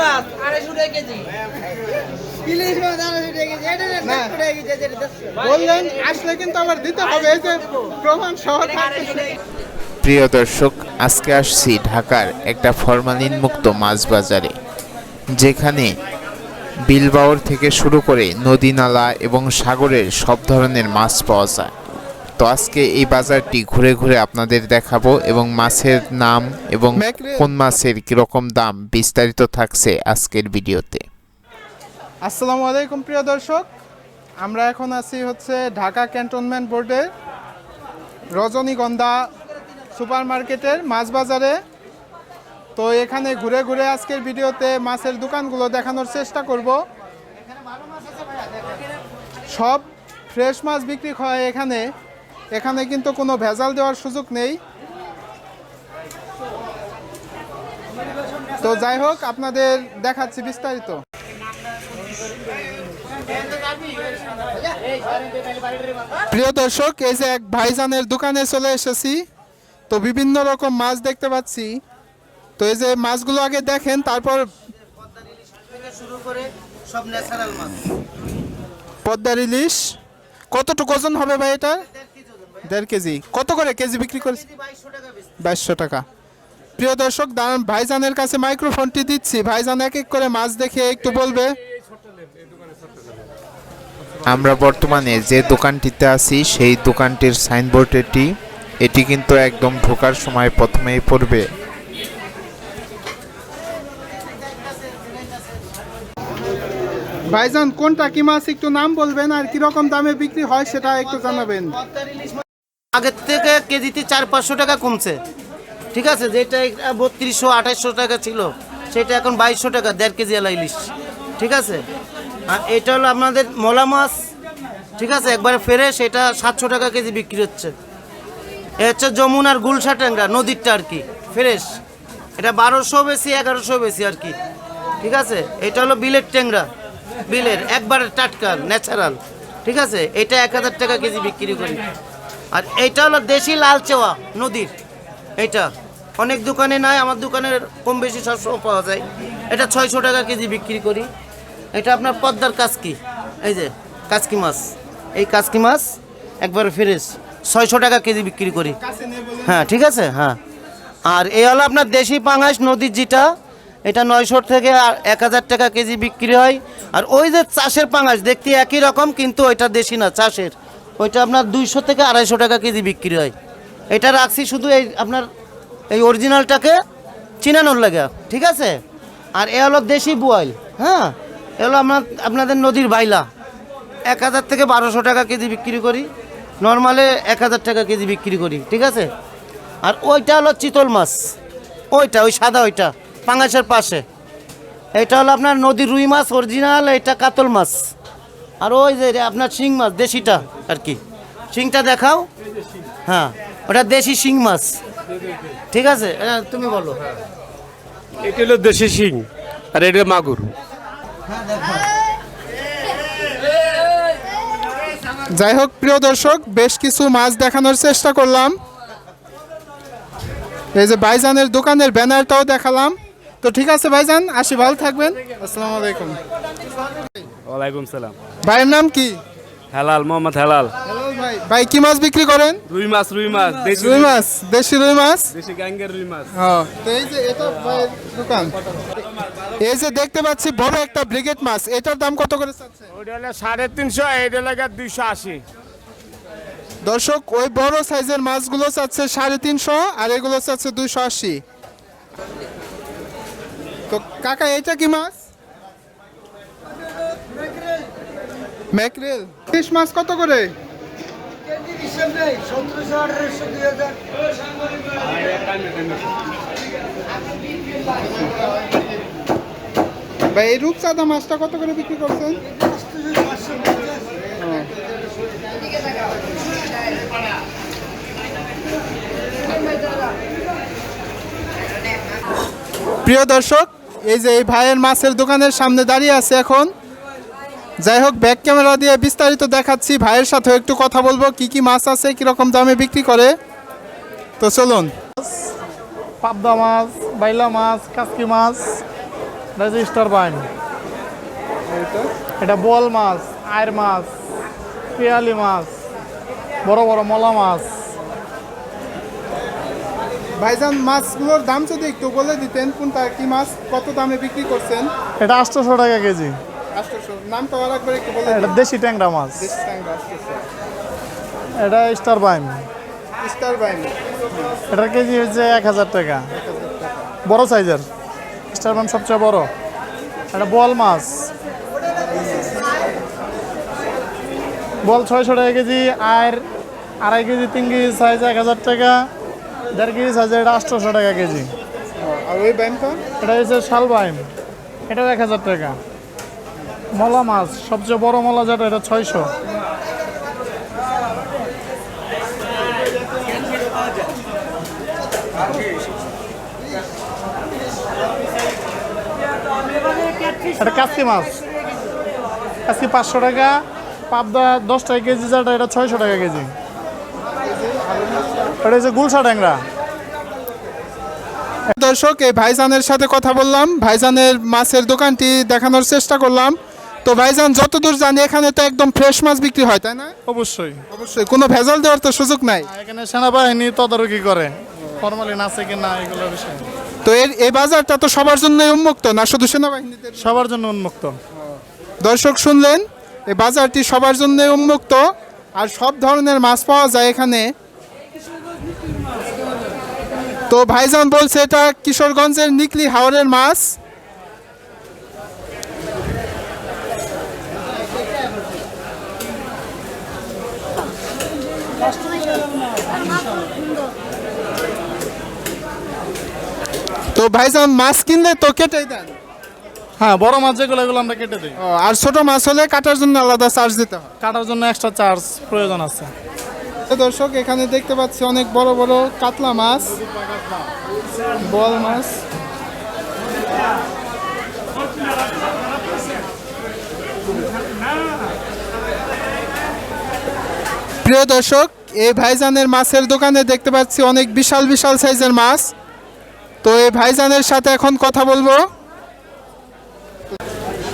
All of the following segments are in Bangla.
মাছ আড়াইশো টাকা কেজি। ইলিশ মাছ আড়াইশো টাকা কেজি এটা না না। দেড়শো টাকা কেজি এটা দেড়শো বললেন আসলে কিন্তু আবার দিতে হবে এই যে প্রমাণ সহ প্রিয় দর্শক আজকে আসছি ঢাকার একটা ফরমালিন মুক্ত মাছ বাজারে যেখানে বিলবাওর থেকে শুরু করে নদী নালা এবং সাগরের সব ধরনের মাছ পাওয়া যায়। তো আজকে এই বাজারটি ঘুরে ঘুরে আপনাদের দেখাবো এবং মাছের নাম এবং কোন মাছের কীরকম দাম বিস্তারিত থাকছে আজকের ভিডিওতে। আসসালামু আলাইকুম প্রিয় দর্শক। আমরা এখন আছি হচ্ছে ঢাকা ক্যান্টনমেন্ট বোর্ডের রজনীগন্ধা সুপার মার্কেটের মাছ বাজারে তো এখানে ঘুরে ঘুরে আজকের ভিডিওতে মাছের দোকানগুলো দেখানোর চেষ্টা করব। সব ফ্রেশ মাছ বিক্রি হয় এখানে। এখানে কিন্তু কোনো ভেজাল দেওয়ার সুযোগ নেই। তো যাই হোক, আপনাদের দেখাচ্ছি বিস্তারিত। প্রিয় দর্শক, এই যে এক ভাইজানের দোকানে চলে এসেছি। তো বিভিন্ন রকম মাছ দেখতে পাচ্ছি। তো এই যে মাছগুলো আগে দেখেন, তারপর পদ্মার ইলিশ। কতটুকু ওজন হবে ভাই এটা দেড় কেজি। কত করে কেজি বিক্রি করেছি? বাইশশো টাকা। প্রিয় দর্শক ভাইজানের কাছে মাইক্রোফোনটি দিচ্ছি। ভাইজান এক এক করে মাছ দেখে একটু বলবে। আমরা বর্তমানে যে দোকানটিতে আছি সেই দোকানটির সাইনবোর্ড এটি এটি কিন্তু একদম ঢোকার সময় প্রথমেই পড়বে। ভাইজান কোনটা কি মাছ একটু নাম বলবেন আর কীরকম দামে বিক্রি হয় সেটা একটু জানাবেন। আগের থেকে কেজিতে চার পাঁচশো টাকা কমছে। ঠিক আছে, যেটা বত্রিশশো আঠাশশো টাকা ছিল, সেটা এখন বাইশশো টাকা, দেড় কেজি এলা ইলিশ ঠিক আছে? আর এটা হলো আপনাদের মলা মাছ। ঠিক আছে? একবারে ফেরে সেটা সাতশো টাকা কেজি বিক্রি হচ্ছে। এ হচ্ছে যমুনার গুলশা ট্যাংরা নদীরটা আর কি ফ্রেশ এটা বারোশো বেশি, এগারোশো বেশি আর কি। ঠিক আছে? এটা হলো বিলের ট্যাংরা। বিলের, একবারে টাটকা ন্যাচারাল ঠিক আছে? এটা এক হাজার টাকা কেজি বিক্রি করি। আর এইটা হলো দেশি লাল চেওয়া, নদীর। এটা অনেক দোকানে নাই, আমার দোকানের কম বেশি সবসময় পাওয়া যায়। এটা ছয়শো টাকা কেজি বিক্রি করি। এটা আপনার পদ্মার কাসকি, এই যে কাসকি মাছ। এই কাসকি মাছ একবারে ফ্রেশ ছয়শো টাকা কেজি বিক্রি করি। হ্যাঁ ঠিক আছে? হ্যাঁ। আর এই হলো আপনার দেশি পাঙাশ নদীর যেটা এটা নয়শো থেকে এক হাজার টাকা কেজি বিক্রি হয়। আর ওই যে চাষের পাঙাশ, দেখতে একই রকম, কিন্তু ওইটা দেশি না, চাষের। ওইটা আপনার দুইশো থেকে আড়াইশো টাকা কেজি বিক্রি হয়। এটা রাখছি শুধু এই আপনার এই অরিজিনালটাকে চিনানোর লাগে, ঠিক আছে? আর এ হলো দেশি বুয়াইল হ্যাঁ? এ হলো আপনার আপনাদের নদীর বাইলা। এক হাজার থেকে বারোশো টাকা কেজি বিক্রি করি। নর্মালে এক হাজার টাকা কেজি বিক্রি করি, ঠিক আছে? আর ওইটা হলো চিতল মাছ। ওইটা, ওই সাদা ওইটা পাঙ্গাসের পাশে। এটা হলো আপনার নদীর রুই মাছ অরিজিনাল এটা কাতল মাছ। আর ওই যে আপনার শিং মাছ দেশিটা আর কি। শিংটা দেখাও। হ্যাঁ ওটা দেশি শিং মাছ। ঠিক আছে? তুমি বলো। এটা হলো দেশি শিং আর এটা মাগুর। যাই হোক প্রিয় দর্শক বেশ কিছু মাছ দেখানোর চেষ্টা করলাম। এই যে ভাইজানের দোকানের ব্যানারটাও দেখালাম। তো ঠিক আছে ভাইজান আসি ভালো থাকবেন। আসসালামু আলাইকুম। ওয়ালাইকুম সালাম। ভাইয়ের নাম কি? হেলাল মোহাম্মদ হেলাল। ভাই। ভাই কি মাছ বিক্রি করেন? রুই মাছ রুই মাছ দেশি রুই। মাছ দেশি রুই মাছ? দেশি গ্যাঙ্গের রুই মাছ। ও, তো এই যে এটা ভাইয়ের দোকান। এই যে দেখতে পাচ্ছি বড় একটা ব্রিগেড মাছ। এটার দাম কত করে চাচ্ছে? ওইটা হলো সাড়ে তিনশো এইটা লাগে দুইশো আশি। দর্শক ওই বড় সাইজের মাছগুলো চাচ্ছে সাড়ে তিনশো আর এগুলো চাচ্ছে দুইশো আশি। তো কাকা এটা কি মাছ? ম্যাকরেল ফিশ মাছ কত করে? ভাই, এই রূপচাঁদা মাছটা কত করে বিক্রি করছেন? প্রিয় দর্শক, এই যে এই ভাইয়ের মাছের দোকানের সামনে দাঁড়িয়ে আছে এখন। যাই হোক ব্যাক ক্যামেরা দিয়ে বিস্তারিত দেখাচ্ছি। ভাইয়ের সাথে একটু কথা বলব কি কি মাছ আছে কীরকম দামে বিক্রি করে। তো চলুন। পাবদা মাছ বাইলা মাছ কাসকি মাছ এটা হচ্ছে স্টার বাইন এটা বোয়াল মাছ আয়ের মাছ পিয়ালি মাছ বড় বড় মলা মাছ। ভাইজান মাছগুলোর দাম যদি একটু বলে দিতেন কোনটা কি মাছ কত দামে বিক্রি করছেন? এটা আটশোশো টাকা কেজি। নামটা আর একটু বলে এটা দেশি ট্যাংরা মাছ। দেশি ট্যাংরা আটশোশো এটা স্টার বাইন এটার কেজি হচ্ছে এক হাজার টাকা। বড় সাইজের। স্টার সবচেয়ে বড়। এটা বোয়াল মাছ। বল ছয়শো টাকা কেজি আর আড়াই কেজি তিন কেজি সাইজ এক হাজার টাকা দেড় কেজি সাইজ এটা আটশোশো টাকা কেজি। আর ওই এটা হচ্ছে শালবাইম এটাও এক হাজার টাকা। মলা মাছ, সবচেয়ে বড় মলা যেটা, এটা ছয়শো। এটা কাস্কি মাছ। কাস্কি পাঁচশো টাকা, পাবদা দশ টাকা কেজি যেটা, এটা ছয়শো টাকা কেজি। এটা হচ্ছে গুলশা ট্যাংরা। দর্শক, এই ভাইজানের সাথে কথা বললাম। ভাইজানের মাছের দোকানটি দেখানোর চেষ্টা করলাম। তো ভাইজান যতদূর জানি এখানে তো একদম ফ্রেশ মাছ বিক্রি হয় তাই না? অবশ্যই। অবশ্যই। কোনো ভেজাল দেওয়ার তো সুযোগ নাই। এখানে সেনাবাহিনী তদারকি করে। ফরমালিন আছে কি না এগুলো বিষয়। তো এর এই বাজারটা তো সবার জন্যই উন্মুক্ত না শুধু সেনাবাহিনীদের? সবার জন্য উন্মুক্ত। দর্শক শুনলেন এই বাজারটি সবার জন্য উন্মুক্ত। আর সব ধরনের মাছ পাওয়া যায় এখানে। তো ভাইজান বলছে এটা কিশোরগঞ্জের নিকলি হাওরের মাছ। ভাইজান মাছ কিনলে তো কেটেই দেন। হ্যাঁ বড় মাছ যেগুলো এগুলো আমরা কেটে দিই। ও, আর ছোট মাছ হলে কাটার জন্য আলাদা চার্জ দিতে হয়। কাটার জন্য এক্সট্রা চার্জ প্রয়োজন আছে। তো দর্শক এখানে দেখতে পাচ্ছি অনেক বড় বড় কাতলা মাছ বল মাছ। প্রিয় দর্শক এই ভাইজানের মাছের দোকানে দেখতে পাচ্ছি অনেক বিশাল বিশাল সাইজের মাছ। তো এই ভাইজানের সাথে এখন কথা বলব।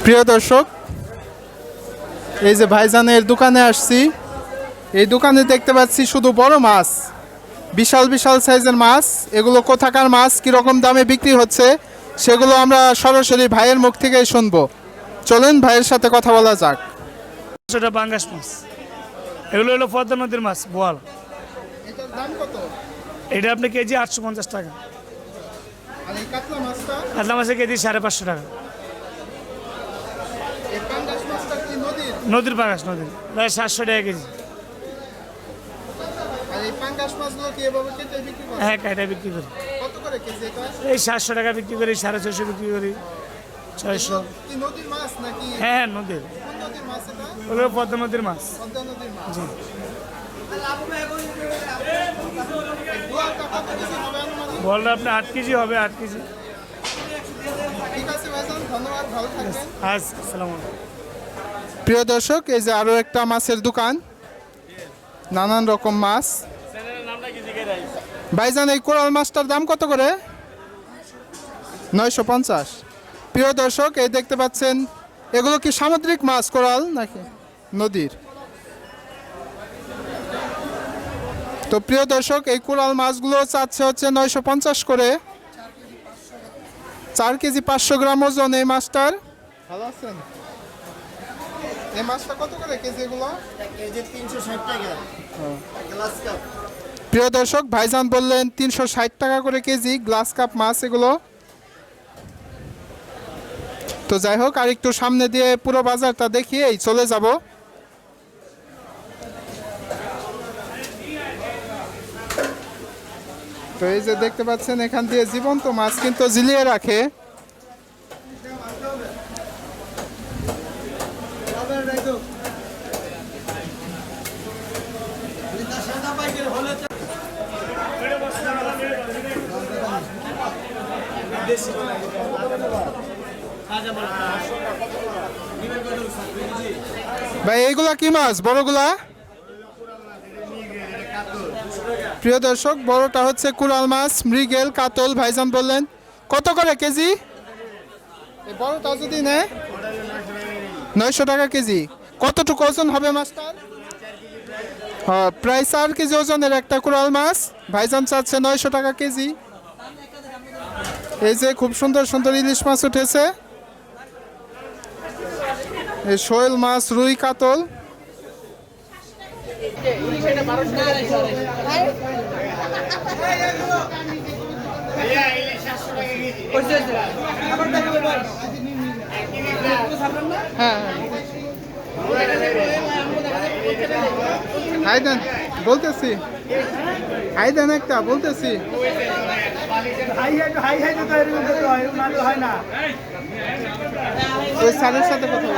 প্রিয় দর্শক এই যে ভাইজানের দোকানে আসছি। এই দোকানে দেখতে পাচ্ছি শুধু বড় মাছ বিশাল বিশাল সাইজের মাছ। এগুলো কোথাকার মাছ কীরকম দামে বিক্রি হচ্ছে সেগুলো আমরা সরাসরি ভাইয়ের মুখ থেকেই শুনব। চলেন ভাইয়ের সাথে কথা বলা যাক। সেটা মাছ। এগুলো হলো পদ্মা নদীর মাছ বোয়াল। এটার দাম কত? এটা আপনি কেজি আটশো পঞ্চাশ টাকা। কাতলা মাছের কেজি সাড়ে পাঁচশো টাকা। নদীর? নদীর নদীর। প্রায় সাতশো টাকা কেজি। এভাবে কেটে বিক্রি করে। হ্যাঁ এই সাতশো টাকা বিক্রি করি সাড়ে ছশো বিক্রি করি ছয়শো। হ্যাঁ হ্যাঁ নদীর। ওগুলো পদ্মা নদীর মাছ। পদ্মা বললে আপনি আট কেজি হবে আট কেজি। আলাইকুম। প্রিয় দর্শক এই যে আরও একটা মাছের দোকান। নানান রকম মাছ। ভাইজান এই কোরাল মাছটার দাম কত করে? নয়শো পঞ্চাশ। প্রিয় দর্শক এই দেখতে পাচ্ছেন এগুলো কি সামুদ্রিক মাছ কোরাল নাকি নদীর? তো প্রিয় দর্শক এই কোরাল মাছগুলো চাচ্ছে হচ্ছে নয়শো পঞ্চাশ করে। চার কেজি পাঁচশো গ্রাম ওজন এই মাছটার। ভালো আছেন? এই মাছটা কত করে কেজি এগুলো? প্রিয় দর্শক ভাইজান বললেন তিনশো ষাট টাকা করে কেজি গ্লাস কাপ মাছ এগুলো। তো যাই হোক আর একটু সামনে দিয়ে পুরো বাজারটা দেখিয়েই চলে যাব। তো এই যে দেখতে পাচ্ছেন, এখান দিয়ে জীবন্ত মাছ কিন্তু ঝিলিয়ে রাখে। ভাই, এইগুলা কি মাছ? বড়গুলা? প্রিয় দর্শক বড়টা হচ্ছে কুরাল মাছ মৃগেল কাতল ভাইজান বললেন। কত করে কেজি? বড়টা যদি নেয় নয়শো টাকা কেজি। কতটুকু ওজন হবে মাছটার? হ্যাঁ, প্রায় চার কেজি ওজনের একটা কোরাল মাছ। ভাইজান চাচ্ছে নয়শো টাকা কেজি। এই যে খুব সুন্দর সুন্দর ইলিশ মাছ উঠেছে। শোয়েল মাছ রুই কাতল। আইদান বলতেছি। আইদান একটা বলতেছি। ওই স্যারের সাথে কথা